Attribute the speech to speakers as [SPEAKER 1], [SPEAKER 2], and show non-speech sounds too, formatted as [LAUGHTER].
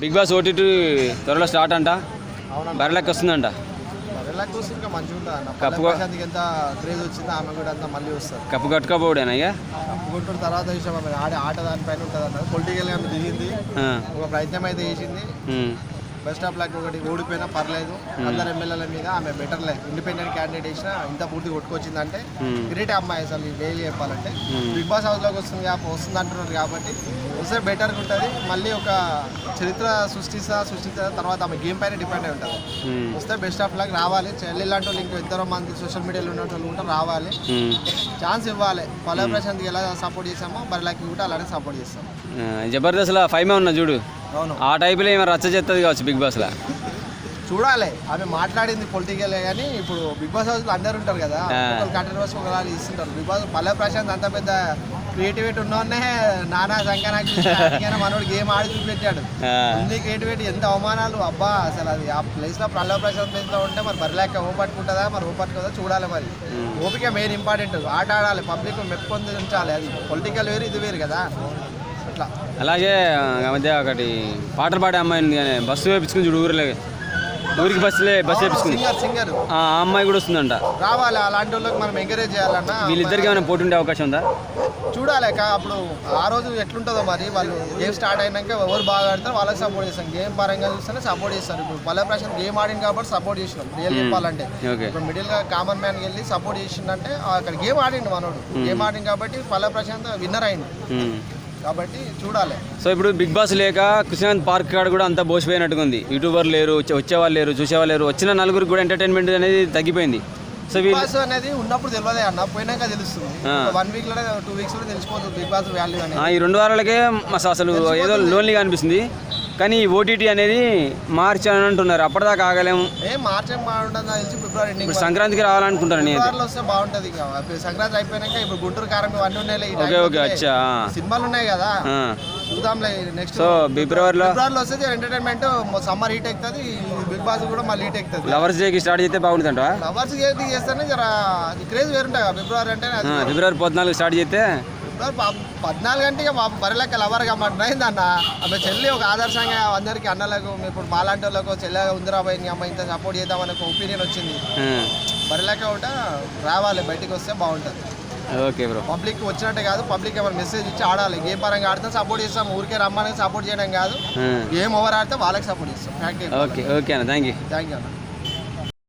[SPEAKER 1] Big Boss OTT త్వరలో start అంట. బరిలోకి వస్తుందంట. కప్పు- కప్పు ఇక?
[SPEAKER 2] కప్పుకుంటున్న తర్వాత విషయం ఆమె ఆడే ఆట దానిపైన ఉంటుంది అన్నది పొలిటికల్గా ఆమె దిగింది ఒక ప్రయత్నం అయితే చేసింది. బెస్ట్ ఆఫ్ లక్ ఒకటి ఓడిపోయినా పర్లేదు. అందరు ఎమ్మెల్యేల మీద ఆమె బెటర్లే ఇండిపెండెంట్ క్యాండిడేట్ ఇంత పూర్తి కొట్టుకొచ్చిందంటే. గ్రేట్ అమ్మాయి అసలు డైలీ చెప్పాలంటే. బిగ్ బాస్ హౌస్లోకి వస్తుంది కాబట్టి వస్తుంది అంటున్నారు కాబట్టి వస్తే బెటర్గా ఉంటుంది. మళ్ళీ ఒక చరిత్ర సృష్టిస్తా సృష్టిస్తా తర్వాత ఆమె గేమ్ పైన డిపెండ్ అయి ఉంటుంది. వస్తే బెస్ట్ ఆఫ్ లక్ రావాలి. చెల్లి లాంటి వాళ్ళు ఇంకా ఇద్దరు మంది సోషల్ మీడియాలో ఉన్న వాళ్ళు కూడా రావాలి. ఛాన్స్ ఇవ్వాలి. పల్లె ప్రశాంత్కి ఎలా సపోర్ట్ చేసామో బరిలాకి కూడా అలానే సపోర్ట్ చేస్తాం.
[SPEAKER 1] ఆ, జబర్దస్త్లో ఫైవ్ మే ఉన్నా చూడు. ఆ టైపులో ఏమైనా రచ్చ చేస్తుంది కావచ్చు బిగ్ బాస్లో?
[SPEAKER 2] చూడాలి. ఆమె మాట్లాడింది పొలిటికల్ కానీ ఇప్పుడు బిగ్ బాస్ హౌస్ అందరు ఉంటారు కదా
[SPEAKER 1] ఆ.
[SPEAKER 2] ఒకరు కంటిన్యూస్ ఒకలా ఇస్తుంటారు. బిగ్ బాస్ పల్లె ప్రశాంత్ అంత పెద్ద క్రియేటివిటీ ఉన్నోనే నానా [LAUGHS] సంకనాకి మనోడు గేమ్ ఆడి చూపెట్టాడు. అన్ని క్రియేటివిటీ ఎంత అవమానాలు. అబ్బా అసలు అది ఆ ప్లేస్లో పల్లె ప్రశాంత్ ప్లేస్లో ఉంటే మరి బరిలేక ఓ పట్టుకుంటుందా మరి ఓ పట్టుకుందా చూడాలి మరి. ఓపిక మెయిన్ ఇంపార్టెంట్. ఆట ఆడాలి. పబ్లిక్ మెప్పొందించాలి అది పొలిటికల్ వేరు ఇది వేరు కదా.
[SPEAKER 1] అలాగే మధ్య ఒకటి పాటలు పాడే అమ్మాయి ఉంది కానీ బస్సు వేపించుకుని చూడు ఊరిలో. ఊరికి బస్సులే బస్సు వేపించుకుంది ఆ అమ్మాయి కూడా వస్తుందంట.
[SPEAKER 2] రావాలి? అలాంటి వాళ్ళకి మనం ఎంకరేజ్ చేయాలన్నా
[SPEAKER 1] వీళ్ళిద్దరికి ఏమైనా పోటీ ఉండే అవకాశం ఉందా?
[SPEAKER 2] చూడాలి అప్పుడు ఆ రోజు ఎట్లుంటుందో మరి. వాళ్ళు గేమ్ స్టార్ట్ అయినాక ఎవరు బాగా ఆడతారు వాళ్ళకి సపోర్ట్ చేస్తాం. గేమ్ పరంగా చూస్తేనే సపోర్ట్ చేస్తారు. ఇప్పుడు పల్లె ప్రశాంత్ గేమ్ ఆడింది కాబట్టి సపోర్ట్ చేసినాం. రియల్ చెప్పాలంటే
[SPEAKER 1] ఓకే
[SPEAKER 2] ఇప్పుడు మిడిల్గా కామన్ మ్యాన్కి వెళ్ళి సపోర్ట్ చేసిండంటే అక్కడ గేమ్ ఆడిండు మనోడు. గేమ్ ఆడింది కాబట్టి పల్లె ప్రశాంత్ విన్నర్ అయింది
[SPEAKER 1] ఉమ్.
[SPEAKER 2] కాబట్టి చూడాలి.
[SPEAKER 1] సో ఇప్పుడు బిగ్ బాస్ లేక కృష్ణాంత్ పార్క్ కాడ కూడా అంతా బోసిపోయినట్టుగా ఉంది. యూట్యూబర్ లేరు వచ్చే- వచ్చేవాళ్ళు లేరు చూసేవాళ్ళు లేరు వచ్చిన నలుగురికి కూడా ఎంటర్టైన్మెంట్ అనేది తగ్గిపోయింది. సో
[SPEAKER 2] బిగ్ బాస్ అనేది ఉన్నప్పుడు తెలియదే అన్న పోయినాక తెలుస్తుంది. వన్ వీక్ టూ వీక్స్లో తెలిసిపోతుంది బిగ్ బాస్ వాల్యూ
[SPEAKER 1] ఈ రెండు వారాలకే అసలు ఏదో లోన్లీగా అనిపిస్తుంది. కానీ ఓటీటీ అనేది మార్చి అని అంటున్నారు. అప్పటిదాకా ఆగలేము.
[SPEAKER 2] ఏ మార్చ్ బాగుంటుంది ఫిబ్రవరి ఎండింగ్
[SPEAKER 1] ఇప్పుడు సంక్రాంతికి రావాలనుకుంటాను నేను.
[SPEAKER 2] ఫిబ్రవరిలో వస్తే బాగుంటది ఇక. సంక్రాంతి అయిపోయినాక ఇప్పుడు గుంటూరు కారం ఇవన్నీ ఉన్నాయి ఈ
[SPEAKER 1] ఓకే ఓకే అచ్చా.
[SPEAKER 2] సినిమాలు ఉన్నాయి కదా.
[SPEAKER 1] ఆ.
[SPEAKER 2] చూద్దాంలే నెక్స్ట్
[SPEAKER 1] సో ఫిబ్రవరిలో?
[SPEAKER 2] ఫిబ్రవరిలో వస్తే ఎంటర్టైన్మెంట్ సమ్మర్ హీట్ ఎక్కుతుంది బిగ్ బాస్ కూడా మళ్ళీ హీట్ ఎక్కుతుంది.
[SPEAKER 1] లవర్స్ డేకి స్టార్ట్ చేస్తే బాగుంటుందంట?
[SPEAKER 2] లవర్స్ చేస్తేనే జర క్రేజ్ వేరుంటాయి కదా ఫిబ్రవరి అంటే
[SPEAKER 1] ఫిబ్రవరి పద్నాలుగు స్టార్ట్ చేస్తే
[SPEAKER 2] పద్నాలుగు అంటే ఇక బరిలెక్క లవర్ కమ్మంటున్నాయింది అన్న. ఆమె చెల్లి ఒక ఆదర్శంగా అందరికీ అన్నలకు ఇప్పుడు మాలాంటి వాళ్ళకు చెల్లెగా ఉందిరా పోయి నీ అమ్మ ఇంత సపోర్ట్ చేద్దామని ఒక ఒపీనియన్ వచ్చింది. బరిలెక్క కూడా రావాలి బయటికి వస్తే బాగుంటుంది.
[SPEAKER 1] Okay bro.
[SPEAKER 2] పబ్లిక్ వచ్చినట్టే కాదు పబ్లిక్ ఏమైనా మెసేజ్ ఇచ్చి ఆడాలి. గేమ్ పరంగా ఆడితే సపోర్ట్ చేస్తాం ఊరికే రమ్మని సపోర్ట్ చేయడం కాదు. గేమ్ ఓవర్ ఆడితే వాళ్ళకి సపోర్ట్ చేస్తాం.
[SPEAKER 1] ఓకే ఓకే అన్న. థ్యాంక్ యూ
[SPEAKER 2] థ్యాంక్ యూ అన్న.